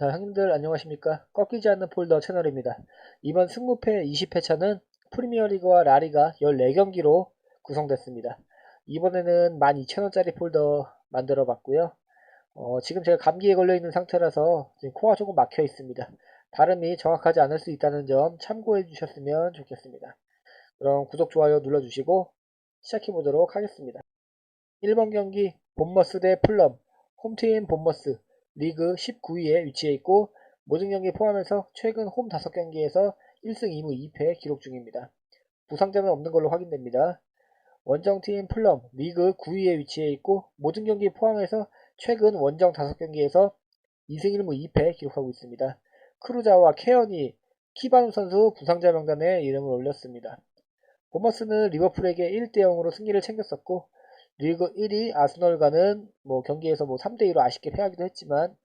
자, 형님들 안녕하십니까? 꺾이지 않는 폴더 채널입니다. 이번 승무패 20회차는 프리미어리그와 라리가 14경기로 구성됐습니다. 이번에는 12,000원짜리 폴더 만들어 봤고요. 어, 지금 제가 감기에 걸려 있는 상태라서 지금 코가 조금 막혀 있습니다. 발음이 정확하지 않을 수 있다는 점 참고해 주셨으면 좋겠습니다. 그럼 구독, 좋아요 눌러주시고 시작해 보도록 하겠습니다. 1번 경기 본머스 대 플럼 홈팀 본머스 리그 19위에 위치해 있고 모든 경기 포함해서 최근 홈 5경기에서 1승 2무 2패 기록 중입니다. 부상자는 없는 걸로 확인됩니다. 원정팀 플럼 리그 9위에 위치해 있고 모든 경기 포함해서 최근 원정 5경기에서 2승 1무 2패 기록하고 있습니다. 크루자와 케언이 키바누 선수 부상자 명단에 이름을 올렸습니다. 보머스는 리버풀에게 1대 0으로 승리를 챙겼었고 리그 1위 아스널과는 뭐 경기에서 뭐 3대 2로 아쉽게 패하기도 했지만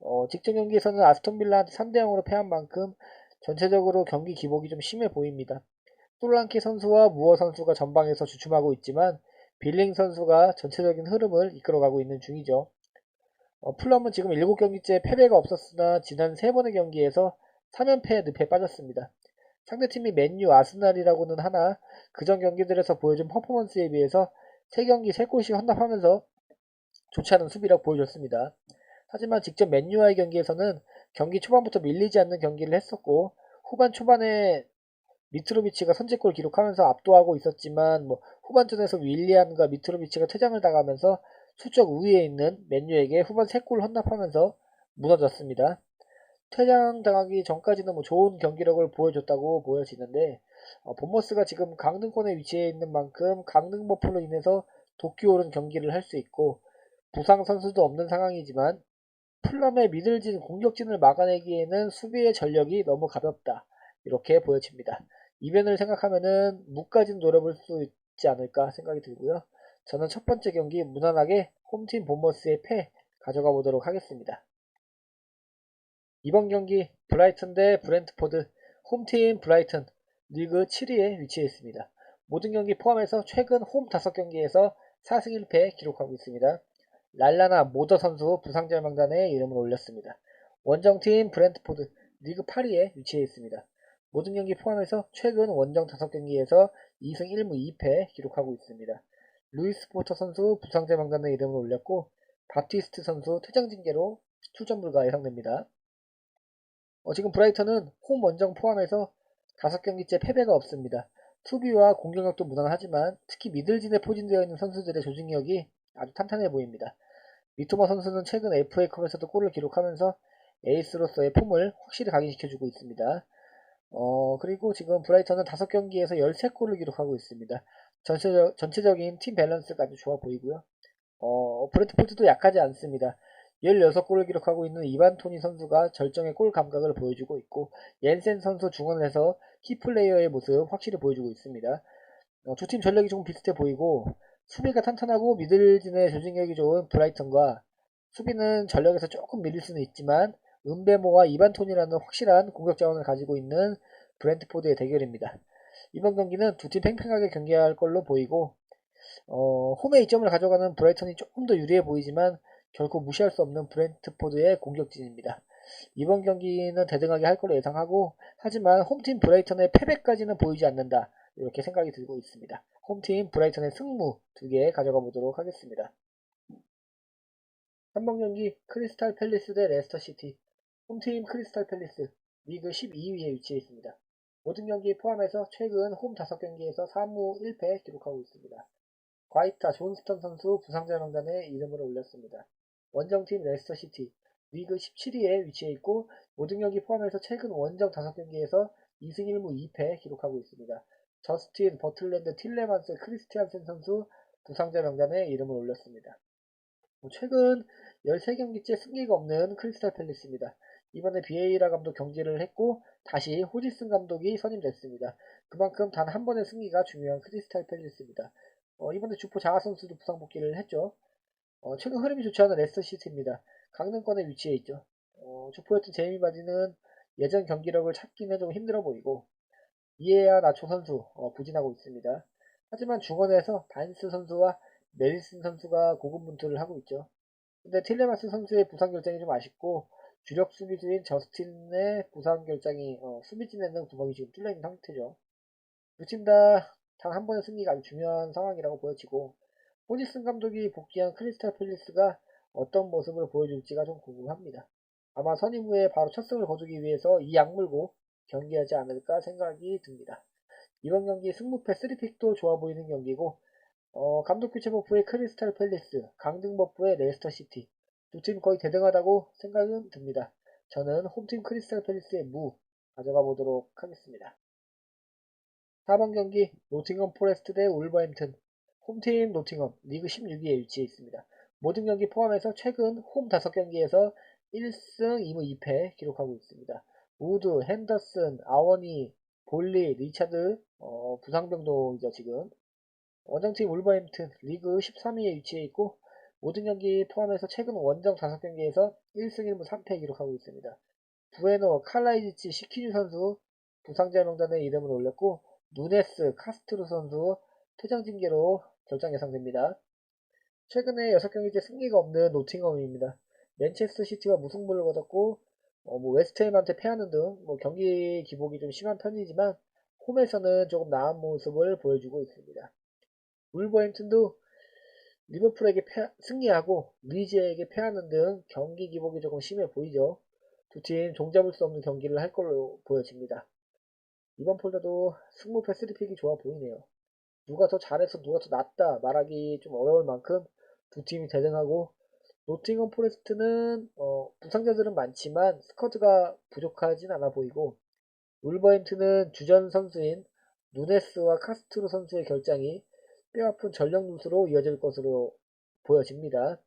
어, 직전 경기에서는 아스톤 빌라한테 3대 0으로 패한 만큼 전체적으로 경기 기복이 좀 심해 보입니다. 솔랑키 선수와 무어 선수가 전방에서 주춤하고 있지만 빌링 선수가 전체적인 흐름을 이끌어가고 있는 중이죠. 어, 플럼은 지금 7경기째 패배가 없었으나 지난 3번의 경기에서 3연패 늪에 빠졌습니다. 상대팀이 맨유, 아스날이라고는 하나 그전 경기들에서 보여준 퍼포먼스에 비해서 3경기 3골씩 헌납하면서 좋지 않은 수비라고 보여줬습니다. 하지만 직접 맨유와의 경기에서는 경기 초반부터 밀리지 않는 경기를 했었고 후반 초반에 미트로비치가 선제골 기록하면서 압도하고 있었지만 뭐 후반전에서 윌리안과 미트로비치가 퇴장을 당하면서 수적 우위에 있는 맨유에게 후반 3골 헌납하면서 무너졌습니다. 퇴장당하기 전까지는 뭐 좋은 경기력을 보여줬다고 보여지는데 어, 본머스가 지금 강등권에 위치해 있는 만큼 강등 버프로 인해서 도끼 오른 경기를 할 수 있고 부상 선수도 없는 상황이지만 플럼의 미들진 공격진을 막아내기에는 수비의 전력이 너무 가볍다 이렇게 보여집니다. 이변을 생각하면은 무까진 노려볼 수 있지 않을까 생각이 들고요. 저는 첫 번째 경기 무난하게 홈팀 본머스의 패 가져가 보도록 하겠습니다. 이번 경기 브라이튼 대 브렌트포드 홈팀 브라이튼 리그 7위에 위치해 있습니다. 모든 경기 포함해서 최근 홈 5경기에서 4승 1패 기록하고 있습니다. 랄라나 모더 선수 부상자 명단에 이름을 올렸습니다. 원정팀 브렌트포드 리그 8위에 위치해 있습니다. 모든 경기 포함해서 최근 원정 5경기에서 2승 1무 2패 기록하고 있습니다. 루이스 포터 선수 부상자 명단에 이름을 올렸고 바티스트 선수 퇴장 징계로 출전 불가 예상됩니다. 어, 지금 브라이턴은 홈 원정 포함해서 5경기째 패배가 없습니다. 수비와 공격력도 무난하지만 특히 미들진에 포진되어 있는 선수들의 조직력이 아주 탄탄해 보입니다. 미토마 선수는 최근 FA컵에서도 골을 기록하면서 에이스로서의 폼을 확실히 각인시켜주고 있습니다. 어, 그리고 지금 브라이턴은 5경기에서 13골을 기록하고 있습니다. 전체적, 전체적인 팀 밸런스가 아주 좋아 보이고요. 어, 브레트포트도 약하지 않습니다. 16골을 기록하고 있는 이반 토니 선수가 절정의 골 감각을 보여주고 있고 옌센 선수 중원에서 키플레이어의 모습 확실히 보여주고 있습니다. 어, 두팀 전력이 조금 비슷해 보이고 수비가 탄탄하고 미들진의 조직력이 좋은 브라이턴과 수비는 전력에서 조금 밀릴 수는 있지만 은베모와 이반 톤이라는 확실한 공격 자원을 가지고 있는 브렌트포드의 대결입니다. 이번 경기는 두 팀 팽팽하게 경기할 걸로 보이고 어, 홈에 이점을 가져가는 브라이턴이 조금 더 유리해 보이지만 결코 무시할 수 없는 브렌트포드의 공격진입니다. 이번 경기는 대등하게 할 걸로 예상하고 하지만 홈팀 브라이턴의 패배까지는 보이지 않는다 이렇게 생각이 들고 있습니다. 홈팀 브라이턴의 승무 두 개 가져가 보도록 하겠습니다. 3번 경기 크리스탈 팰리스 대 레스터 시티 홈팀 크리스탈 팰리스 리그 12위에 위치해 있습니다. 모든 경기 포함해서 최근 홈 5경기에서 3무 1패 기록하고 있습니다. 과이타 존스턴 선수 부상자 명단에 이름을 올렸습니다. 원정팀 레스터시티 리그 17위에 위치해 있고 모든 경기 포함해서 최근 원정 5경기에서 2승 1무 2패 기록하고 있습니다. 저스틴, 버틀랜드, 틸레만스, 크리스티안센 선수 부상자 명단에 이름을 올렸습니다. 뭐 최근 13경기째 승리가 없는 크리스탈 팰리스입니다. 이번에 비에이라 감독 경질을 했고 다시 호지슨 감독이 선임됐습니다. 그만큼 단 한 번의 승리가 중요한 크리스탈 팰리스입니다. 어, 이번에 주포 자하 선수도 부상 복귀를 했죠. 어, 최근 흐름이 좋지 않은 레스터 시티입니다. 강등권에 위치해 있죠. 어, 주포였던 제이미 바디는 예전 경기력을 찾기는 좀 힘들어 보이고 이에야 나초 선수 어, 부진하고 있습니다. 하지만 중원에서 반스 선수와 메리슨 선수가 고군분투를 하고 있죠. 근데 틸레마스 선수의 부상 결정이 좀 아쉽고 주력 수비수인 저스틴의 부상 결장이 어, 수비진에는 구멍이 지금 뚫려 있는 상태죠. 두 팀 다 단 한 번의 승리가 아주 중요한 상황이라고 보여지고 호지슨 감독이 복귀한 크리스탈 팰리스가 어떤 모습을 보여줄지가 좀 궁금합니다. 아마 선임 후에 바로 첫 승을 거두기 위해서 이 약물고 경기하지 않을까 생각이 듭니다. 이번 경기 승무패 3픽도 좋아 보이는 경기고 어, 감독 교체 버프의 크리스탈 팰리스, 강등 버프의 레스터 시티 두 팀 거의 대등하다고 생각은 듭니다. 저는 홈팀 크리스탈 팰리스의 무 가져가 보도록 하겠습니다. 4번 경기 노팅엄 포레스트 대 울버햄튼 홈팀 노팅엄 리그 16위에 위치해 있습니다. 모든 경기 포함해서 최근 홈 5경기에서 1승 2무 2패 기록하고 있습니다. 우드, 핸더슨, 아워니, 볼리, 리차드 어, 부상병동이죠 지금 원정팀 울버햄튼 리그 13위에 위치해 있고 모든 경기 포함해서 최근 원정 5경기에서 1승 1무 3패 기록하고 있습니다. 부에노, 칼라이지치, 시키뉴 선수 부상자 명단에 이름을 올렸고 누네스, 카스트로 선수 퇴장 징계로 결정 예상됩니다. 최근에 6경기째 승리가 없는 노팅엄입니다. 맨체스터 시티와 무승부를 거뒀고 어, 뭐 웨스트햄한테 패하는 등 뭐 경기 기복이 좀 심한 편이지만 홈에서는 조금 나은 모습을 보여주고 있습니다. 울버햄튼도 리버풀에게 패, 승리하고 리즈에게 패하는 등 경기 기복이 조금 심해 보이죠. 두 팀 종잡을 수 없는 경기를 할 걸로 보여집니다. 이번 폴더도 승무패 3픽이 좋아 보이네요. 누가 더 잘해서 누가 더 낫다 말하기 좀 어려울 만큼 두 팀이 대등하고 노팅엄 포레스트는 어, 부상자들은 많지만 스쿼드가 부족하진 않아 보이고 울버햄튼은 주전 선수인 누네스와 카스트로 선수의 결장이 뼈아픈 전력 누수로 이어질 것으로 보여집니다.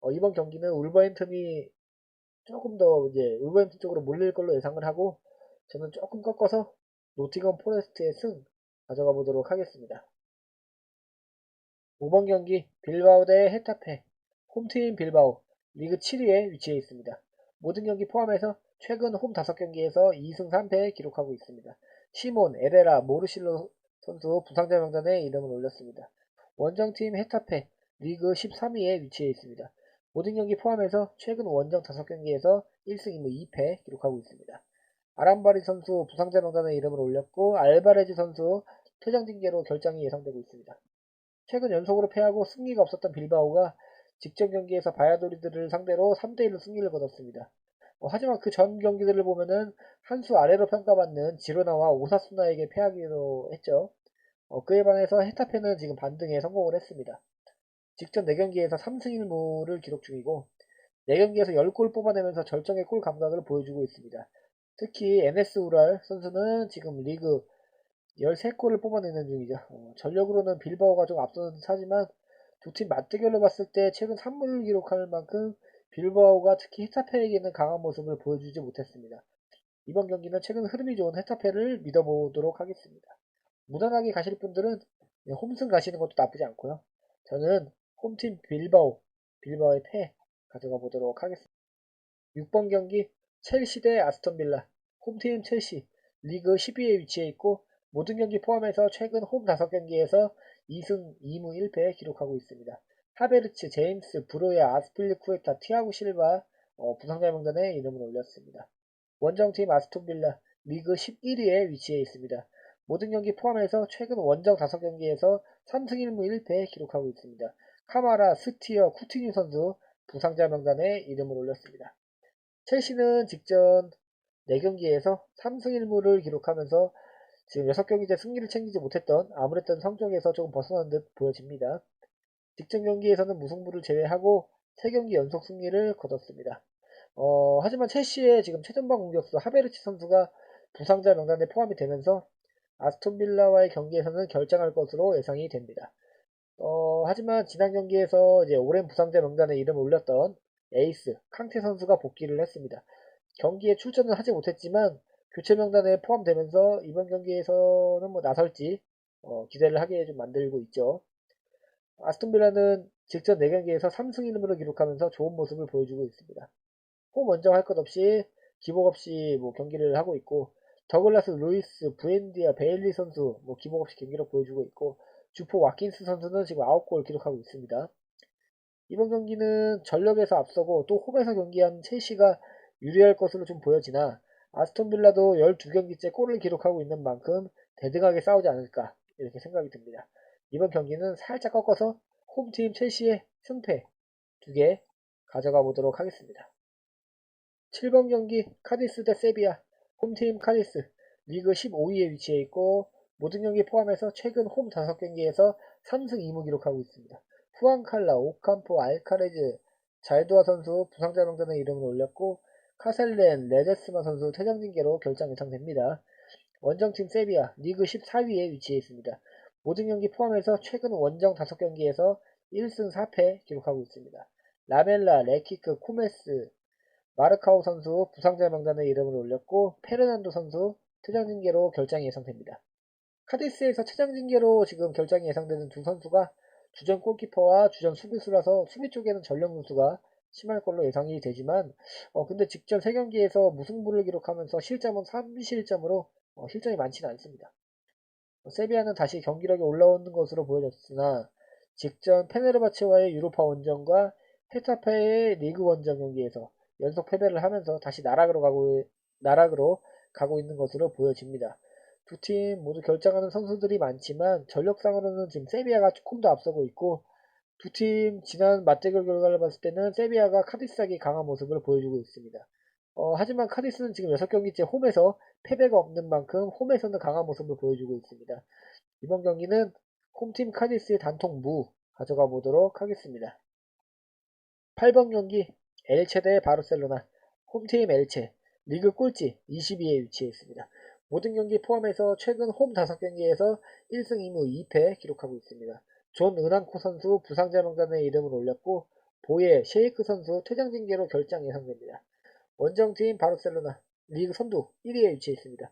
어, 이번 경기는 울버햄튼이 조금 더 이제 울버햄튼 쪽으로 몰릴 걸로 예상을 하고 저는 조금 꺾어서 노팅엄 포레스트의 승 가져가 보도록 하겠습니다. 5번 경기 빌바오 대 헤타페 홈팀 빌바오 리그 7위에 위치해 있습니다. 모든 경기 포함해서 최근 홈 5경기에서 2승 3패 기록하고 있습니다. 시몬, 에레라, 모르실로 선수 부상자 명단에 이름을 올렸습니다. 원정팀 헤타페 리그 13위에 위치해 있습니다. 모든 경기 포함해서 최근 원정 5경기에서 1승 2무 2패 기록하고 있습니다. 아람바리 선수 부상자 명단에 이름을 올렸고 알바레즈 선수 퇴장 징계로 결장이 예상되고 있습니다. 최근 연속으로 패하고 승리가 없었던 빌바오가 직전 경기에서 바야도리드를 상대로 3대1로 승리를 거뒀습니다. 어, 하지만 그 전 경기들을 보면은 한 수 아래로 평가받는 지로나와 오사수나에게 패하기로 했죠. 어, 그에 반해서 헤타페는 지금 반등에 성공을 했습니다. 직전 4경기에서 3승 1무를 기록 중이고 4경기에서 10골 뽑아내면서 절정의 골 감각을 보여주고 있습니다. 특히 NS 우랄 선수는 지금 리그 13골을 뽑아내는 중이죠. 어, 전력으로는 빌바오가 좀 앞서는 차지만 두 팀 맞대결로 봤을 때 최근 3무를 기록할 만큼 빌바오가 특히 헤타페에게는 강한 모습을 보여주지 못했습니다. 이번 경기는 최근 흐름이 좋은 헤타페를 믿어보도록 하겠습니다. 무난하게 가실 분들은 홈승 가시는 것도 나쁘지 않고요. 저는 홈팀 빌바오, 빌바오의 패 가져가 보도록 하겠습니다. 6번 경기 첼시 대 아스톤 빌라 홈팀 첼시 리그 12위에 위치해 있고 모든 경기 포함해서 최근 홈 5경기에서 2승 2무 1패 기록하고 있습니다. 하베르츠, 제임스, 브로야, 아스필리쿠에타, 티아고 실바 어, 부상자 명단에 이름을 올렸습니다. 원정팀 아스톤 빌라 리그 11위에 위치해 있습니다. 모든 경기 포함해서 최근 원정 5경기에서 3승 1무 1패 기록하고 있습니다. 카마라, 스티어, 쿠티뉴 선수 부상자 명단에 이름을 올렸습니다. 첼시는 직전 4경기에서 3승 1무를 기록하면서 지금 6경기째 승리를 챙기지 못했던 아무랬던 성적에서 조금 벗어난 듯 보여집니다. 직전 경기에서는 무승부를 제외하고 3경기 연속 승리를 거뒀습니다. 어, 하지만 첼시의 지금 최전방 공격수 하베르치 선수가 부상자 명단에 포함이 되면서 아스톤 빌라와의 경기에서는 결정할 것으로 예상이 됩니다. 어, 하지만 지난 경기에서 이제 오랜 부상자 명단에 이름을 올렸던 에이스 캉테 선수가 복귀를 했습니다. 경기에 출전은 하지 못했지만 교체 명단에 포함되면서 이번 경기에서는 뭐 나설지 어, 기대를 하게 좀 만들고 있죠. 아스톤 빌라는 직전 4경기에서 3승 1무를 기록하면서 좋은 모습을 보여주고 있습니다. 홈 원정 할 것 없이 기복 없이 뭐 경기를 하고 있고 더글라스 루이스, 부엔디아, 베일리 선수 뭐 기복 없이 경기를 보여주고 있고 주포 와킨스 선수는 지금 9골 기록하고 있습니다. 이번 경기는 전력에서 앞서고 또 홈에서 경기한 첼시가 유리할 것으로 좀 보여지나 아스톤 빌라도 12경기째 골을 기록하고 있는 만큼 대등하게 싸우지 않을까 이렇게 생각이 듭니다. 이번 경기는 살짝 꺾어서 홈팀 첼시의 승패 두 개 가져가 보도록 하겠습니다. 7번 경기 카디스 대 세비야 홈팀 카디스 리그 15위에 위치해 있고 모든 경기 포함해서 최근 홈 5경기에서 3승 2무 기록하고 있습니다. 후안칼라, 오캄포, 알카레즈, 잘도아 선수 부상자 명단의 이름을 올렸고 카셀렌, 레데스마 선수 퇴장 징계로 결장 예상됩니다. 원정팀 세비야 리그 14위에 위치해 있습니다. 모든 경기 포함해서 최근 원정 5경기에서 1승 4패 기록하고 있습니다. 라멜라, 레키크, 쿠메스, 마르카오 선수 부상자 명단의 이름을 올렸고 페르난도 선수 퇴장 징계로 결장이 예상됩니다. 카디스에서 퇴장 징계로 지금 결장이 예상되는 두 선수가 주전 골키퍼와 주전 수비수라서 수비 쪽에는 전력 누수가 심할 걸로 예상이 되지만 어 근데 직전 3경기에서 무승부를 기록하면서 실점은 3실점으로 어, 실점이 많지는 않습니다. 어, 세비야는 다시 경기력이 올라오는 것으로 보여졌으나 직전 페네르바체와의 유로파 원정과 헤타페의 리그 원정 경기에서 연속 패배를 하면서 다시 나락으로 가고 나락으로 가고 있는 것으로 보여집니다. 두 팀 모두 결정하는 선수들이 많지만 전력상으로는 지금 세비야가 조금 더 앞서고 있고 두 팀 지난 맞대결 결과를 봤을 때는 세비야가 카디스하기 강한 모습을 보여주고 있습니다. 어, 하지만 카디스는 지금 6경기째 홈에서 패배가 없는 만큼 홈에서는 강한 모습을 보여주고 있습니다. 이번 경기는 홈팀 카디스의 단통 무 가져가 보도록 하겠습니다. 8번 경기 엘체 대 바르셀로나 홈팀 엘체 리그 꼴찌 22에 위치해 있습니다. 모든 경기 포함해서 최근 홈 5경기에서 1승 2무 2패 기록하고 있습니다. 존 은한코 선수 부상자 명단에 이름을 올렸고 보예 셰이크 선수 퇴장 징계로 결장 예상됩니다. 원정팀 바르셀로나 리그 선두 1위에 위치해 있습니다.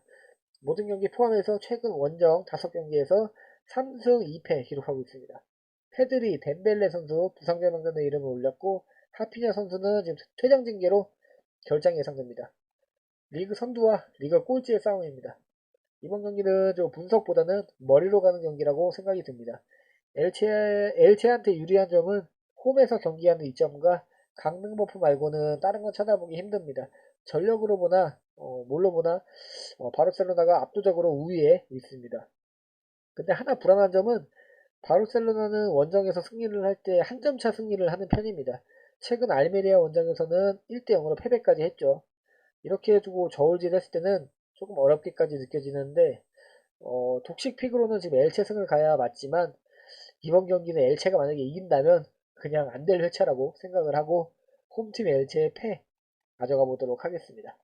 모든 경기 포함해서 최근 원정 5경기에서 3승 2패 기록하고 있습니다. 페드리 덴벨레 선수 부상자 명단에 이름을 올렸고 하피냐 선수는 지금 퇴장 징계로 결장 예상됩니다. 리그 선두와 리그 꼴찌의 싸움입니다. 이번 경기는 좀 분석보다는 머리로 가는 경기라고 생각이 듭니다. 엘체, 엘체한테 유리한 점은 홈에서 경기하는 이점과 강등 버프 말고는 다른 건 찾아보기 힘듭니다. 전력으로 보나 어, 뭘로 보나 어, 바르셀로나가 압도적으로 우위에 있습니다. 근데 하나 불안한 점은 바르셀로나는 원정에서 승리를 할 때 한 점 차 승리를 하는 편입니다. 최근 알메리아 원정에서는 1대 0으로 패배까지 했죠. 이렇게 해두고 저울질 했을 때는 조금 어렵게까지 느껴지는데 어, 독식 픽으로는 지금 엘체 승을 가야 맞지만 이번 경기는 엘체가 만약에 이긴다면 그냥 안 될 회차라고 생각을 하고 홈팀 엘체의 패 가져가 보도록 하겠습니다.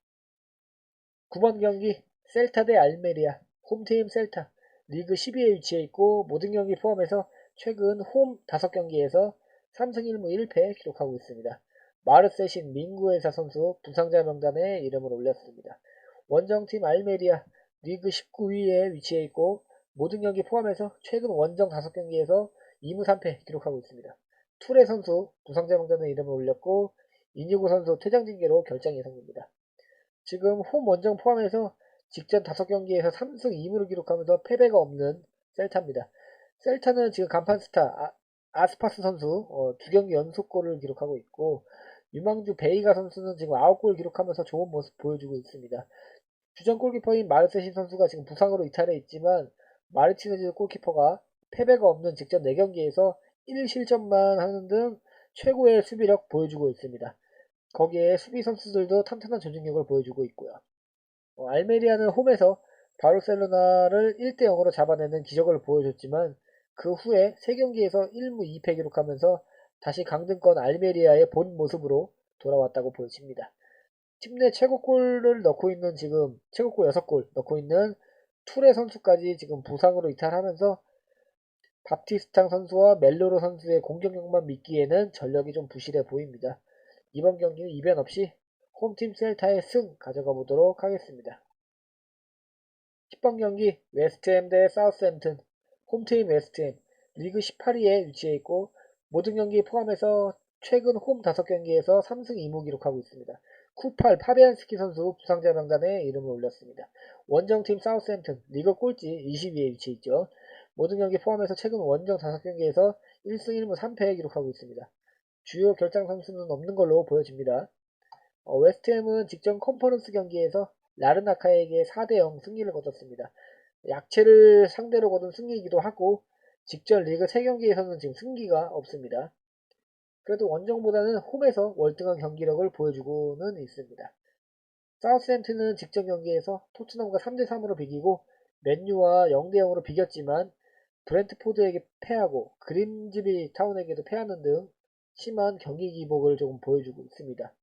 9번 경기 셀타 대 알메리아 홈팀 셀타 리그 12위에 위치해 있고 모든 경기 포함해서 최근 홈 5경기에서 3승 1무 1패 기록하고 있습니다. 마르세신 민구에사 선수 부상자 명단에 이름을 올렸습니다. 원정팀 알메리아 리그 19위에 위치해 있고 모든 경기 포함해서 최근 원정 5경기에서 2무 3패 기록하고 있습니다. 투레 선수 부상자 명단에 이름을 올렸고 이뉴구 선수 퇴장 징계로 결정 예상됩니다. 지금 홈 원정 포함해서 직전 5경기에서 3승 2무를 기록하면서 패배가 없는 셀타입니다. 셀타는 지금 간판 스타 아, 스파스 선수 어, 두 경기 연속골을 기록하고 있고 유망주 베이가 선수는 지금 9골 기록하면서 좋은 모습 보여주고 있습니다. 주전 골키퍼인 마르세신 선수가 지금 부상으로 이탈해 있지만 마르티네즈 골키퍼가 패배가 없는 직전 4경기에서 1실점만 하는 등 최고의 수비력 보여주고 있습니다. 거기에 수비 선수들도 탄탄한 전진력을 보여주고 있고요. 어, 알메리아는 홈에서 바르셀로나를 1대 0으로 잡아내는 기적을 보여줬지만 그 후에 3경기에서 1무 2패 기록하면서 다시 강등권 알메리아의 본 모습으로 돌아왔다고 보여집니다. 팀 내 최고골을 넣고 있는 지금 최고골 6골 넣고 있는 투레 선수까지 지금 부상으로 이탈하면서 밥티스탕 선수와 멜로로 선수의 공격력만 믿기에는 전력이 좀 부실해 보입니다. 이번 경기는 이변 없이 홈팀 셀타의 승 가져가 보도록 하겠습니다. 10번 경기 웨스트햄 대 사우스햄튼 홈팀 웨스트햄 리그 18위에 위치해 있고 모든 경기 포함해서 최근 홈 5경기에서 3승 2무 기록하고 있습니다. 쿠팔 파비안스키 선수 부상자 명단에 이름을 올렸습니다. 원정팀 사우스햄튼 리그 꼴찌 20위에 위치해 있죠. 모든 경기 포함해서 최근 원정 5경기에서 1승 1무 3패 기록하고 있습니다. 주요 결장 선수는 없는 걸로 보여집니다. 어, 웨스트햄은 직전 컨퍼런스 경기에서 라르나카에게 4대0 승리를 거뒀습니다. 약체를 상대로 거둔 승리이기도 하고 직전 리그 3경기에서는 지금 승기가 없습니다. 그래도 원정보다는 홈에서 월등한 경기력을 보여주고는 있습니다. 사우스햄튼은 직전 경기에서 토트넘과 3대3으로 비기고 맨유와 0대0으로 비겼지만 브렌트포드에게 패하고 그림즈비 타운에게도 패하는 등 심한 경기 기복을 조금 보여주고 있습니다.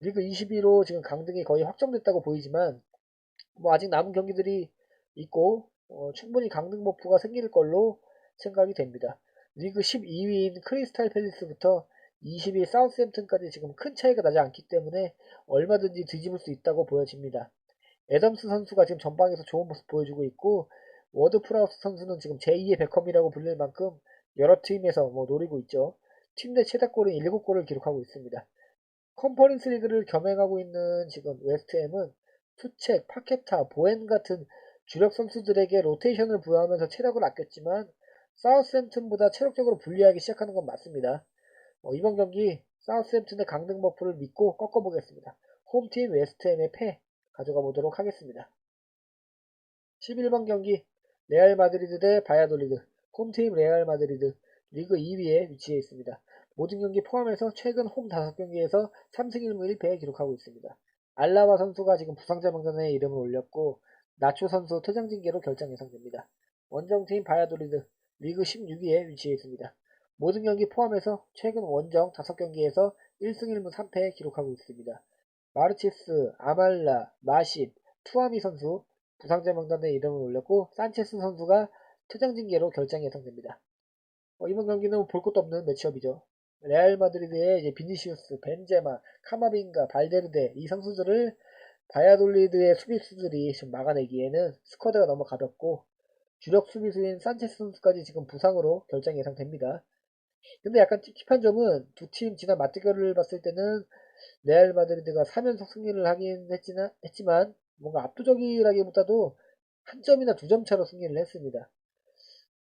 리그 22로 지금 강등이 거의 확정됐다고 보이지만 뭐 아직 남은 경기들이 있고 어, 충분히 강등 버프가 생길 걸로 생각이 됩니다. 리그 12위인 크리스탈 팰리스부터 20위 사우스햄튼까지 지금 큰 차이가 나지 않기 때문에 얼마든지 뒤집을 수 있다고 보여집니다. 애덤스 선수가 지금 전방에서 좋은 모습 보여주고 있고 워드 프라우스 선수는 지금 제2의 베컴이라고 불릴 만큼 여러 팀에서 뭐 노리고 있죠. 팀 내 최다골인 7골을 기록하고 있습니다. 컨퍼런스 리그를 겸행하고 있는 지금 웨스트햄은 투책, 파케타, 보엔 같은 주력 선수들에게 로테이션을 부여하면서 체력을 아꼈지만 사우스햄튼보다 체력적으로 불리하기 시작하는 건 맞습니다. 어, 이번 경기 사우스햄튼의 강등 버프를 믿고 꺾어보겠습니다. 홈팀 웨스트햄의 패 가져가 보도록 하겠습니다. 11번 경기 레알 마드리드 대 바야돌리드 홈팀 레알 마드리드 리그 2위에 위치해 있습니다. 모든 경기 포함해서 최근 홈 5경기에서 3승 1무 1패 기록하고 있습니다. 알라와 선수가 지금 부상자 명단에 이름을 올렸고 나초 선수 퇴장 징계로 결정 예상됩니다. 원정팀 바야돌리드 리그 16위에 위치해 있습니다. 모든 경기 포함해서 최근 원정 5경기에서 1승 1무 3패 기록하고 있습니다. 마르치스, 아말라, 마십, 투아미 선수 부상자 명단에 이름을 올렸고 산체스 선수가 퇴장 징계로 결정 예상됩니다. 어, 이번 경기는 볼 것도 없는 매치업이죠. 레알 마드리드의 이제 비니시우스, 벤제마, 카마빈가, 발데르데 이 선수들을 바야돌리드의 수비수들이 지금 막아내기에는 스쿼드가 너무 가볍고 주력 수비수인 산체스 선수까지 지금 부상으로 결정 예상됩니다. 근데 약간 찝찝한 점은 두 팀 지난 맞대결을 봤을 때는 레알 마드리드가 3연속 승리를 하긴 했지나, 했지만 뭔가 압도적이라기보다도 한 점이나 두 점 차로 승리를 했습니다.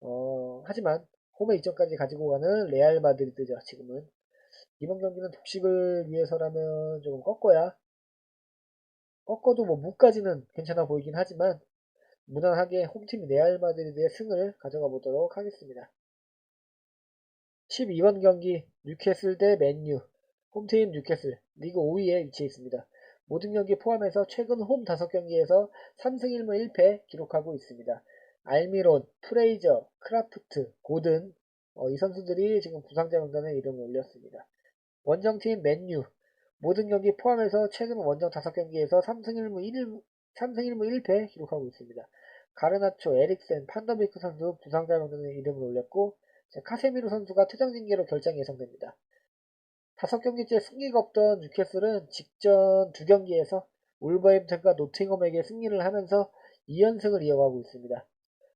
어, 하지만 홈에 2점까지 가지고 가는 레알 마드리드죠, 지금은. 이번 경기는 독식을 위해서라면 조금 꺾어야, 꺾어도 뭐 무까지는 괜찮아 보이긴 하지만, 무난하게 홈팀 레알 마드리드의 승을 가져가 보도록 하겠습니다. 12번 경기 뉴캐슬 대 맨유 홈팀 뉴캐슬 리그 5위에 위치해 있습니다. 모든 경기 포함해서 최근 홈 5경기에서 3승 1무 1패 기록하고 있습니다. 알미론, 프레이저, 크라프트, 고든 어, 이 선수들이 지금 부상자 명단에 이름을 올렸습니다. 원정팀 맨유 모든 경기 포함해서 최근 원정 5경기에서 3승 1무 1, 3승 1무 1패 기록하고 있습니다. 가르나초, 에릭센, 판더비크 선수 부상자 명단에 이름을 올렸고 카세미르 선수가 퇴장 징계로 결정 예상됩니다. 다섯 경기째 승리가 없던 뉴캐슬은 직전 두 경기에서 울버햄튼과 노팅엄에게 승리를 하면서 2연승을 이어가고 있습니다.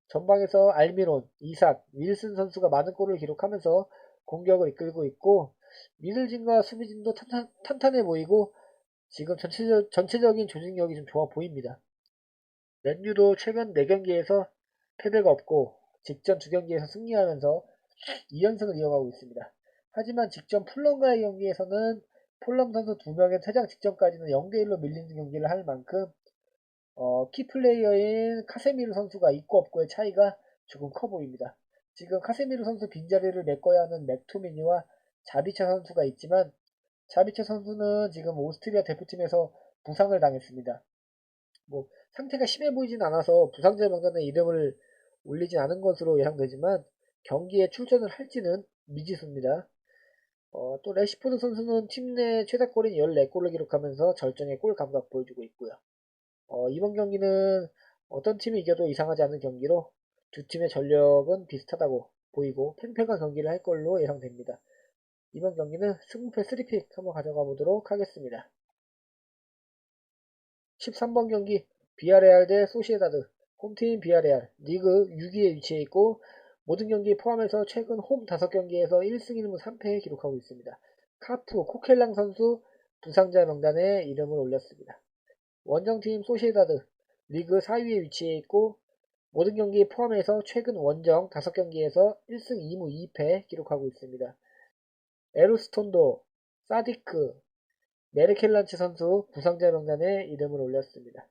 전방에서 알미론, 이삭, 윌슨 선수가 많은 골을 기록하면서 공격을 이끌고 있고 미들진과 수비진도 탄탄, 해 보이고 지금 전체적, 전체적인 조직력이 좀 좋아 보입니다. 맨유도 최근 4경기에서 패배가 없고 직전 두 경기에서 승리하면서 2연승을 이어가고 있습니다. 하지만 직전 풀럼과의 경기에서는 폴럼 선수 두 명의 퇴장 직전까지는 0대1로 밀리는 경기를 할 만큼 어, 키플레이어인 카세미르 선수가 있고 없고의 차이가 조금 커 보입니다. 지금 카세미르 선수 빈자리를 메꿔야 하는 맥토미니와 자비차 선수가 있지만 자비차 선수는 지금 오스트리아 대표팀에서 부상을 당했습니다. 뭐 상태가 심해 보이진 않아서 부상자 명단에 이름을 올리진 않은 것으로 예상되지만 경기에 출전을 할지는 미지수입니다. 어, 또 레시포드 선수는 팀 내 최다골인 14골을 기록하면서 절정의 골 감각 보여주고 있고요. 어, 이번 경기는 어떤 팀이 이겨도 이상하지 않은 경기로 두 팀의 전력은 비슷하다고 보이고 팽팽한 경기를 할 걸로 예상됩니다. 이번 경기는 승부패 3픽 한번 가져가 보도록 하겠습니다. 13번 경기 비아레알 대 소시에다드 홈팀 비아레알 리그 6위에 위치해 있고 모든 경기 포함해서 최근 홈 5경기에서 1승 1무 3패 기록하고 있습니다. 카프, 코켈랑 선수 부상자 명단에 이름을 올렸습니다. 원정팀 소시에다드 리그 4위에 위치해 있고 모든 경기 포함해서 최근 원정 5경기에서 1승 2무 2패 기록하고 있습니다. 에루스톤도, 사디크, 메르켈란치 선수 부상자 명단에 이름을 올렸습니다.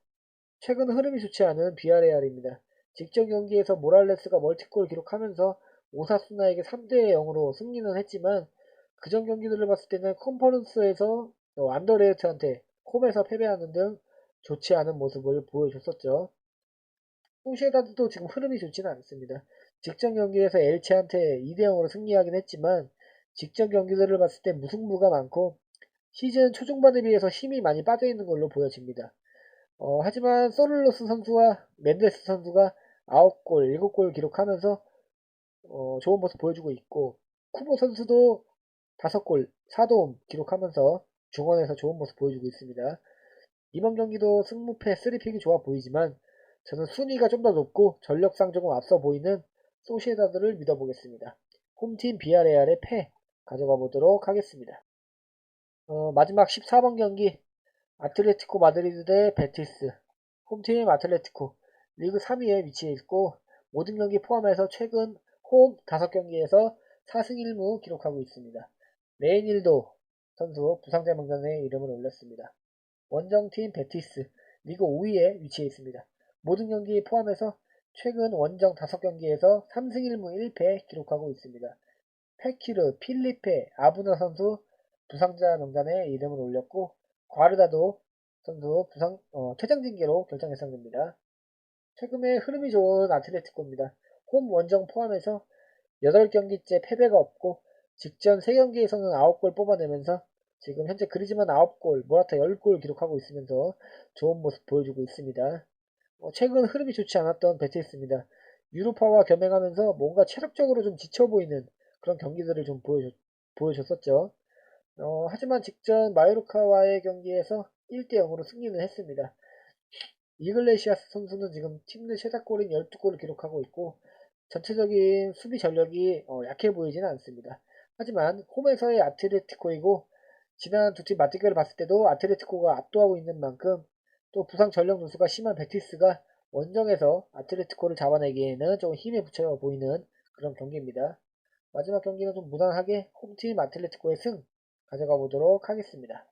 최근 흐름이 좋지 않은 비아레알입니다. 직전 경기에서 모랄레스가 멀티골 기록하면서 오사수나에게 3대 0으로 승리는 했지만 그전 경기들을 봤을 때는 컨퍼런스에서 안더레이트한테 홈에서 패배하는 등 좋지 않은 모습을 보여줬었죠. 소시에다드도 지금 흐름이 좋지는 않습니다. 직전 경기에서 엘체한테 2대 0으로 승리하긴 했지만 직전 경기들을 봤을 때 무승부가 많고 시즌 초중반에 비해서 힘이 많이 빠져있는 걸로 보여집니다. 어, 하지만 소를로스 선수와 멘데스 선수가 9골, 7골 기록하면서 어, 좋은 모습 보여주고 있고 쿠보 선수도 5골, 4도움 기록하면서 중원에서 좋은 모습 보여주고 있습니다. 이번 경기도 승무패 3픽이 좋아 보이지만 저는 순위가 좀 더 높고 전력상 조금 앞서 보이는 소시에다드를 믿어보겠습니다. 홈팀 비아레알의 패 가져가 보도록 하겠습니다. 어, 마지막 14번 경기 아틀레티코 마드리드 대 베티스 홈팀 아틀레티코 리그 3위에 위치해 있고 모든 경기 포함해서 최근 홈 5경기에서 4승 1무 기록하고 있습니다. 레인일도 선수 부상자 명단에 이름을 올렸습니다. 원정팀 베티스 리그 5위에 위치해 있습니다. 모든 경기 포함해서 최근 원정 5경기에서 3승 1무 1패 기록하고 있습니다. 페키르, 필리페, 아부나 선수 부상자 명단에 이름을 올렸고 과르다도 선수 부상 어, 퇴장 징계로 결정 예상됩니다. 최근에 흐름이 좋은 아틀레티코입니다. 홈 원정 포함해서 8경기째 패배가 없고 직전 3경기에서는 9골 뽑아내면서 지금 현재 그리즈만 9골, 모라타 10골 기록하고 있으면서 좋은 모습 보여주고 있습니다. 어, 최근 흐름이 좋지 않았던 베티스입니다. 유로파와 겸행하면서 뭔가 체력적으로 좀 지쳐 보이는 그런 경기들을 좀 보여줬, 보여줬었죠. 어, 하지만 직전 마요르카와의 경기에서 1대 0으로 승리는 했습니다. 이글레시아스 선수는 지금 팀 내 최다골인 12골을 기록하고 있고 전체적인 수비 전력이 어, 약해 보이지는 않습니다. 하지만 홈에서의 아틀레티코이고 지난 두 팀 맞대결을 봤을 때도 아틀레티코가 압도하고 있는 만큼 또 부상 전력 누수가 심한 베티스가 원정에서 아틀레티코를 잡아내기에는 좀 힘에 붙여 보이는 그런 경기입니다. 마지막 경기는 좀 무난하게 홈팀 아틀레티코의 승 가져가 보도록 하겠습니다.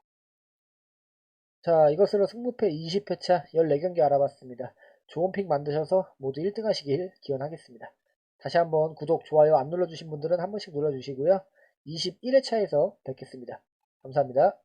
자, 이것으로 승무패 20회 차 14경기 알아봤습니다. 좋은 픽 만드셔서 모두 1등 하시길 기원하겠습니다. 다시 한번 구독, 좋아요 안 눌러주신 분들은 한 번씩 눌러주시고요. 21회 차에서 뵙겠습니다. 감사합니다.